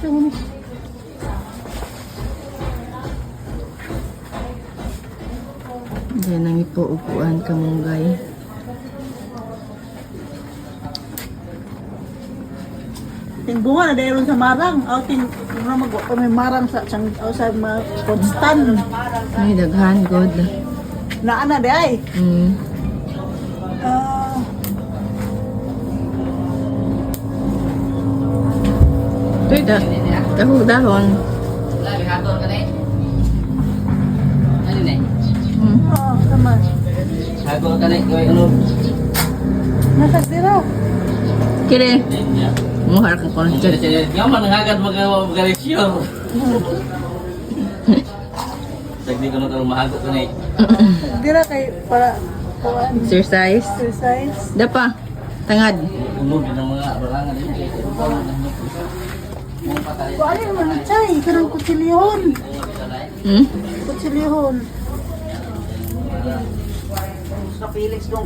Ito. Diyan ang ipo-upuan kamunggay. Ting bunga na dahil sa marang. Aw ting na mag pa may marang sa sang aw sa mga constant. Ay, daghan, good. Na ana di ay. Mm. Ah, Ito'y da. Dahon, dahon. Lagi hator ka na na oh, sama. Hator ka na. Gawin ano? Nasa dira. Kire, muhar ka ko cari. Nyaman ngagad magalisyon. Sagdi ko na kalau mahagot ka na eh. Dira kay para Exercise. exercise. Dapa. Tangad. Unod ang mga barangan ay man chay karang kutsilyon. Hmm? Kutsilyon. Sa Felix dong